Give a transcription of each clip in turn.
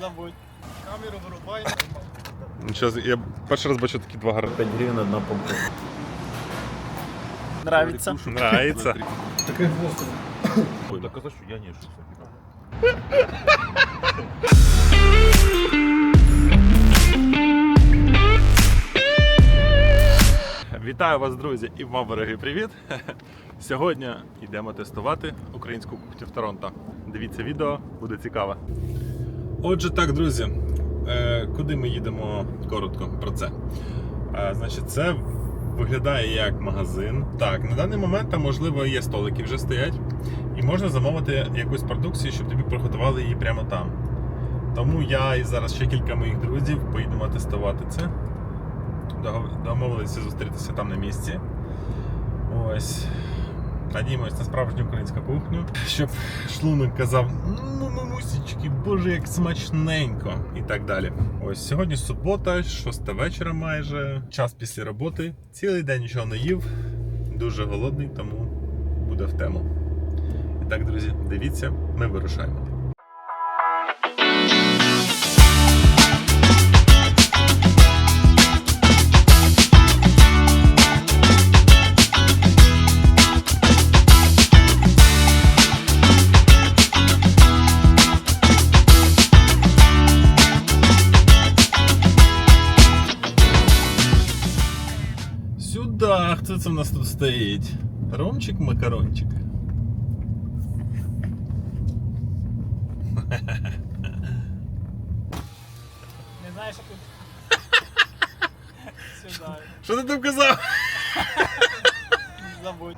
забудь. Камеру вирубай. Щас, я перший раз бачу такі два гарних. 5 гривен одна помпа. Нравится. Нравится. Такая хвост. Ой, так а за що? Я не Вітаю вас, друзі, і вам, дорогі, привіт! Сьогодні йдемо тестувати українську кухню в Торонто. Дивіться відео, буде цікаво. Отже, так, друзі, е, куди ми їдемо коротко про це. Е, Значить, це виглядає як магазин. Так, на даний момент там, можливо, є столики вже стоять, і можна замовити якусь продукцію, щоб тобі приготували її прямо там. Тому я і зараз ще кілька моїх друзів поїдемо тестувати це. Домовилися зустрітися там на місці. Ось. Надіємось на справжню українську кухню, щоб шлунок казав, ну, мамусічки, боже, як смачненько, і так далі. Ось сьогодні субота, шоста вечора майже, час після роботи. Цілий день нічого не їв, дуже голодний, тому буде в тему. І так, друзі, дивіться, ми вирушаємо. Це в нас тут стоїть? Ромчик макарончик. Не знаєш, як тут. Сюди. Що ти там казав? Забудь.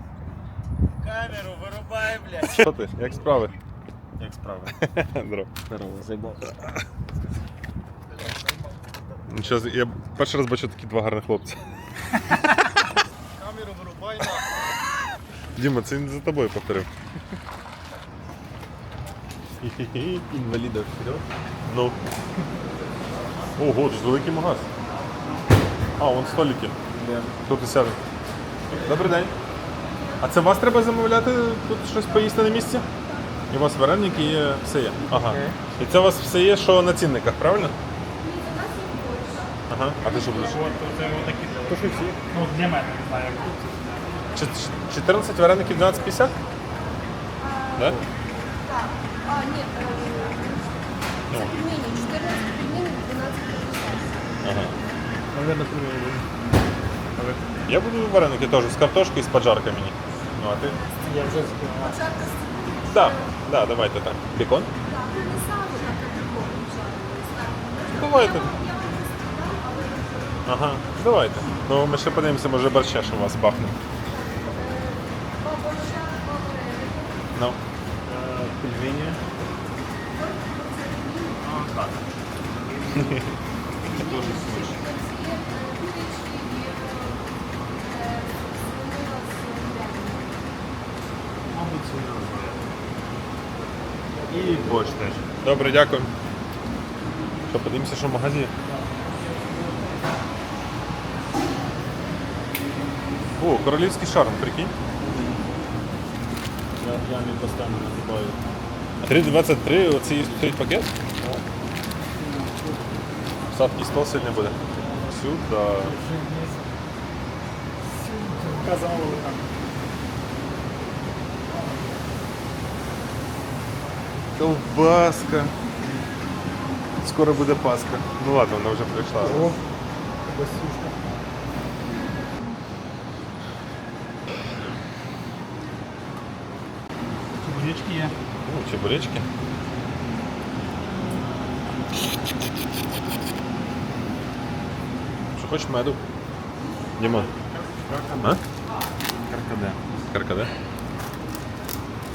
Камеру вирубай, блядь. Що ти? Як справи? Як справи? Здорово. Здорово, заебал. Щас, я перший раз бачу такі два гарних хлопці. Діма, це він за тобою повторив. Инвалидов вперед. Ну. Ого, тут великий магаз. А, вон столики. Тут і сяде. Добрий день. А це вас треба замовляти тут щось поїсти на місці? І у вас вареники є, все є. Ага. І це у вас все є, що на цінниках, правильно? Ага. А ти що будеш? Це отакі. То що всі? Ну, для мене, не знаю, 14 вареників 12,50? Да? Так. А, нет, Ну, пельмени. 14 пельменей, 12 ага. Наверное, примерно. Я буду вареники теж з картошкою і з поджарками. мені. Ну, а ти? Я вже скинув. Жарко Да, да, давайте так. Бекон? Да, ну не так как бекон. Давайте. Я вам розповідала, але Ага, давайте. Ну, ми ще подивимося, може борща, що у вас пахне. Бабуся. Ну. А, Пельмени. Так. Мабуть, И борщ теж. Добре, дякую. Що, подивимося, що в магазині? О, королівський шарм, прикинь. Я, я не постоянно накидаю. 3,23, оцей стоїть пакет? Сладкий стол сьогодні буде. Сюди. Казав, там. Ковбаска. Скоро буде Пасха. Ну ладно, вона вже прийшла. Басюшка. Чебуречки є. Ну, чебуречки. Що хочеш меду? Діма. А? Каркаде. Каркаде?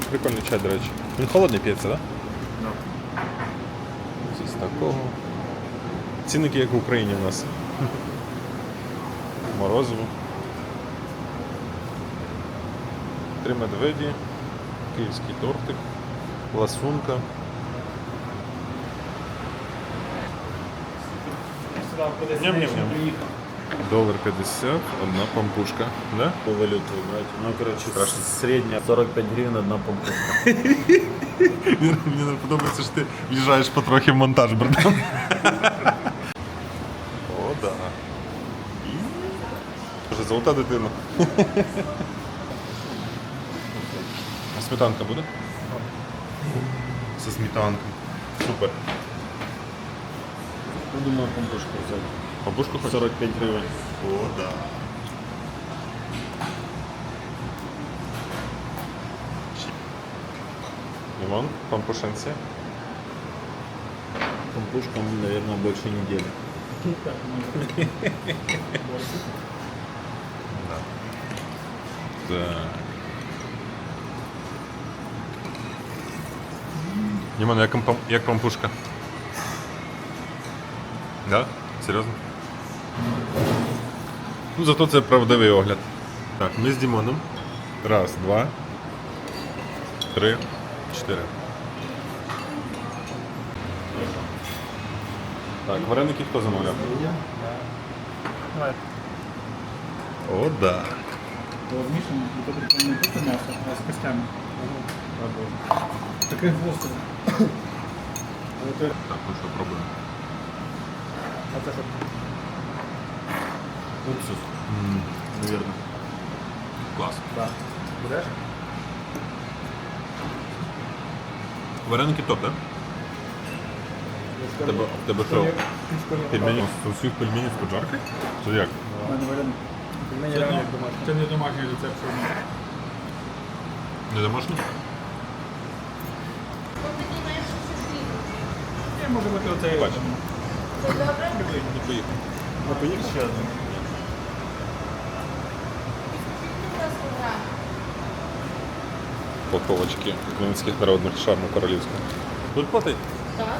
Прикольний чай, до речі. Він холодний п'ється, так? Да. Да? З такого. Цінники, як в Україні у нас. Морозиво. Три медведі, київський тортик, ласунка. Сюди кудись Ням-ням-ням. знаєш, приїхав. Доллар 50, одна пампушка. Да? По валюту брать. Ну, короче, Страшно. средняя 45 гривен одна помпушка. Мені, мені не подобається, що ти в'їжджаєш потрохи в монтаж, братан. О, да. Вже золота дитина. А сметанка буде? Со сметанкою. Супер. Ну, думаю, помпушку взять. Пампушку хочеш? 45 гривен. О, да. Лимон, пампушенці. Помпушка, ну, наверное, больше недели. Так. Дімон, як, як пампушка? Да? Серйозно? Ну, зато це правдивий огляд. Так, ми з Дімоном. Раз, два, три, чотири. Так, вареники хто замовляв? Давай. О, да. Бо тут не м'ясо, а з костями. Таких гостей. Так, ну що, пробуємо. А це що? Уксус, наверное. Клас. Так. Будеш? Вареники топ, так? Да? Тебе, в тебе що? Пельмені? З усіх пельменів з поджарки? Чи як? У мене варіант. Пельмені реально як домашні. Це не домашній рецепт, в. Не домашні? Я можу бути оцей. Бачу. Це добре? Не поїхав. А поїхали ще один. Упаковочки українських народних шарму королівського. Тут платить? Так.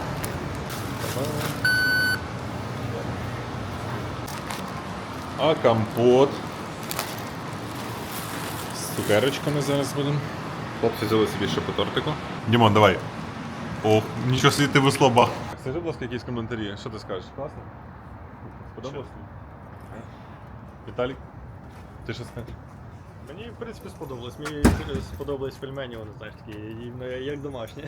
А компот. З цукерочками зараз будемо. Хлопці взяли собі ще по тортику. Дімон, давай. Ох, нічого собі ти весло. Скажи, будь ласка, якісь коментарі. Що ти скажеш? Класно. Сподобалось? Віталік? Ти що скажеш? Мені, в принципі, сподобалось. Мені сподобались пельмені, вони, знаєш, такі, іменно як домашні.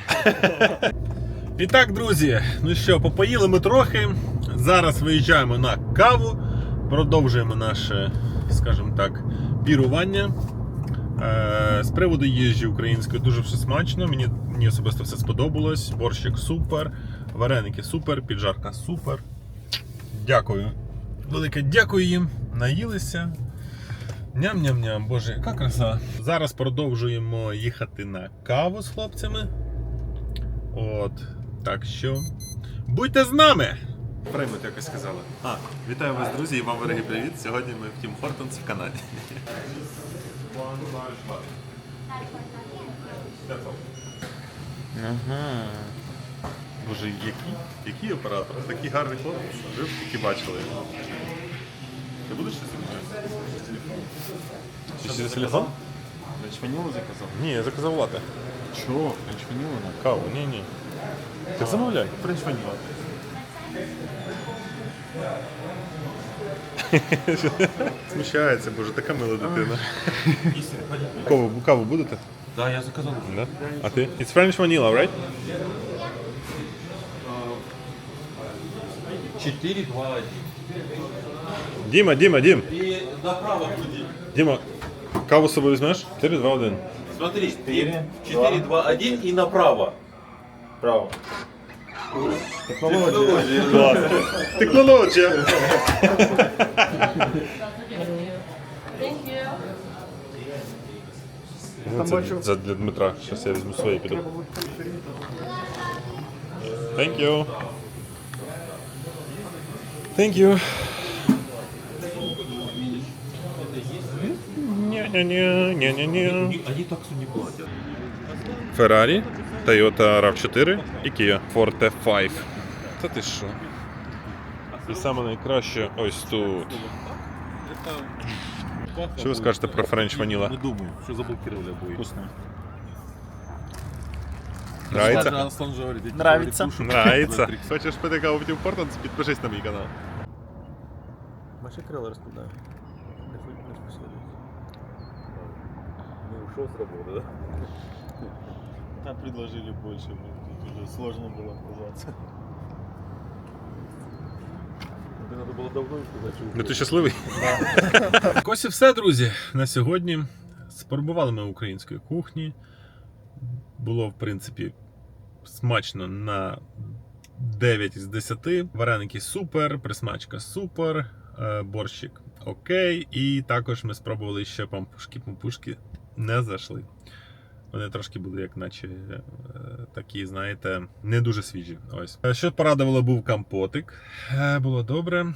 І так, друзі, ну що, попоїли ми трохи. Зараз виїжджаємо на каву, продовжуємо наше, скажімо так, пірування. Е, з приводу їжі української дуже все смачно. Мені, мені особисто все сподобалось. Борщик супер, вареники супер, піджарка супер. Дякую. Велике дякую їм. Наїлися. Ням-ням-ням, боже, яка краса. Зараз продовжуємо їхати на каву з хлопцями. От, так що будьте з нами! Приймуть, якось сказали. А, вітаю вас, друзі, і вам вороги привіт. Сьогодні ми в Тім Хортонс в Канаді. Ага. Боже, який, який оператор? Такий гарний хлопець. Ви б тільки бачили. Ти будеш щось робити? Чи через телефон? Речванилу заказал? Ні, я заказав лати. Речванилу надо? Каву, ні, ні. Так замовляй. Френч. Смущається, боже, така мила дитина. Каву, каву будете? Да, я заказал. Да? А ти? It's French vanilla, right? 4, 2, 1. Діма, Діма, Дім. И направо худи. Діма, каву з собою візьмеш? 4, 2, 1. Смотри, 4, 4, 2, 1 и направо. Право. Клас. Технологія. Thank you. Це, це для Дмитра. Зараз я візьму свої піду. Thank you. Thank you. Не платят. Ferrari, Toyota RAV4 і Kia Forte 5. Та ти що? І саме найкраще ось тут. Що ви скажете про French Vanilla? Не думаю, що заблокировали обои. Вкусно. Нравится? Нравится. Нравится. Хочеш пити каву в Тім Хортонс? Підпишись на мій канал. Бачи крила розкладаю. Не ушел с работы, да? Там предложили больше, тут уже сложно было отказаться. Тебе надо было давно Ну ти щасливий? Ось і все, друзі. На сьогодні спробували ми української кухні. Було, в принципі, смачно на 9 із 10. Вареники супер, присмачка супер, е, борщик окей. І також ми спробували ще пампушки. Пампушки не зайшли. Вони трошки були, як наче е, такі, знаєте, не дуже свіжі. Ось. Е, Що порадувало, був компотик. Е, Було добре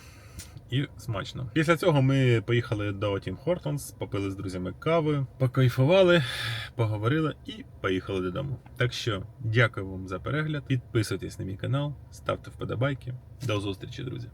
і смачно. Після цього ми поїхали до Тім Хортонс, попили з друзями кави, покайфували, поговорили і поїхали додому. Так що дякую вам за перегляд. Підписуйтесь на мій канал, ставте вподобайки. До зустрічі, друзі!